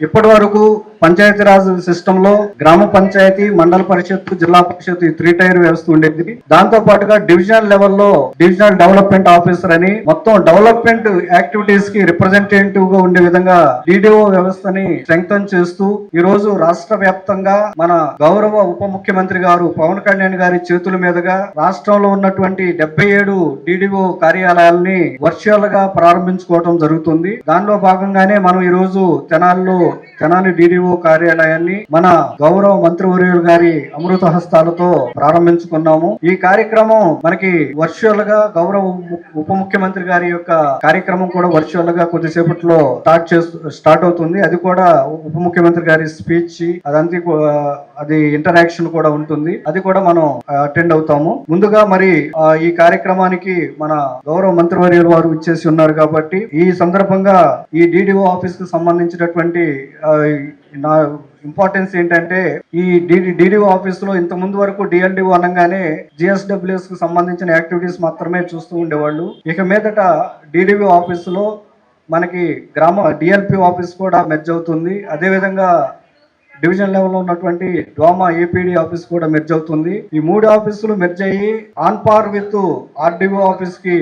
ఇప్పటి వరకు పంచాయతీరాజ్ సిస్టమ్లో గ్రామ పంచాయతీ మండల పరిషత్ జిల్లా పరిషత్ ఈ త్రీ టైర్ వ్యవస్థ ఉండేది. దాంతో పాటుగా డివిజనల్ లెవెల్లో డివిజనల్ డెవలప్మెంట్ ఆఫీసర్ అని మొత్తం డెవలప్మెంట్ యాక్టివిటీస్కి రిప్రజెంటేటివ్గా ఉండే విధంగా డిడిఓ వ్యవస్థని స్ట్రెంగ్తన్ చేస్తూ ఈ రోజు రాష్ట్ర వ్యాప్తంగా మన గౌరవ ఉప ముఖ్యమంత్రి గారు పవన్ కళ్యాణ్ గారి చేతుల మీదుగా రాష్ట్రంలో ఉన్నటువంటి డెబ్బై ఏడు డిడిఓ కార్యాలయాల్ని వర్చువల్గా ప్రారంభించుకోవడం జరుగుతుంది. దానిలో భాగంగానే మనం ఈ రోజు తెనాల్లో తెనాలి డిడిఓ కార్యాలయాన్ని మన గౌరవ మంత్రివర్యులు గారి అమృత హస్తాలతో ప్రారంభించుకున్నాము. ఈ కార్యక్రమం మనకి వర్చువల్గా గౌరవ ఉప ముఖ్యమంత్రి గారి యొక్క కార్యక్రమం కూడా వర్చువల్గా కొద్దిసేపట్లో స్టార్ట్ చేస్తూ స్టార్ట్ అవుతుంది. అది కూడా ఉప ముఖ్యమంత్రి గారి స్పీచ్ అదంతా అది ఇంటరాక్షన్ కూడా ఉంటుంది. అది కూడా మనం అటెండ్ అవుతాము. ముందుగా మరి ఈ కార్యక్రమానికి మన గౌరవ మంత్రివర్యులు వారు ఇచ్చేసి ఉన్నారు కాబట్టి ఈ సందర్భంగా ఈ డిడిఓ ఆఫీస్కు సంబంధించినటువంటి నా ఇంపార్టెన్స్ ఏంటంటే ఈ డిడిఓ ఆఫీస్లో ఇంత ముందు వరకు డిఎల్డిఓ అనగానే జిఎస్డబ్ల్యూఎస్కు సంబంధించిన యాక్టివిటీస్ మాత్రమే చూస్తూ ఉండేవాళ్ళు. ఇక మీదట డిడిఓ ఆఫీస్లో మనకి గ్రామ డిఎల్పి ఆఫీస్ కూడా మెర్జ్ అవుతుంది. అదేవిధంగా డివిజన్ లెవెల్లో ఉన్నటువంటి డోమా ఏపీడీ ఆఫీస్ కూడా మెర్జ్ అవుతుంది. ఈ మూడు ఆఫీసులు మెర్జ్ అయ్యి ఆన్ పార్ విత్ ఆర్డీఓ ఆఫీస్కి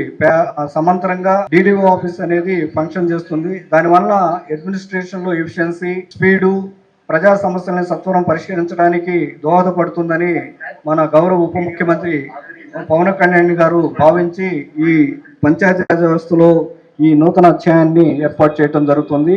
సమాంతరంగా డిడిఓ ఆఫీస్ అనేది ఫంక్షన్ చేస్తుంది. దానివల్ల అడ్మినిస్ట్రేషన్లో ఎఫిషియన్సీ స్పీడు ప్రజా సమస్యలను సత్వరం పరిష్కరించడానికి దోహదపడుతుందని మన గౌరవ ఉప ముఖ్యమంత్రి పవన్ కళ్యాణ్ గారు భావించి ఈ పంచాయతీరాజ్ వ్యవస్థలో ఈ నూతన అధ్యాయాన్ని ఏర్పాటు చేయడం జరుగుతుంది.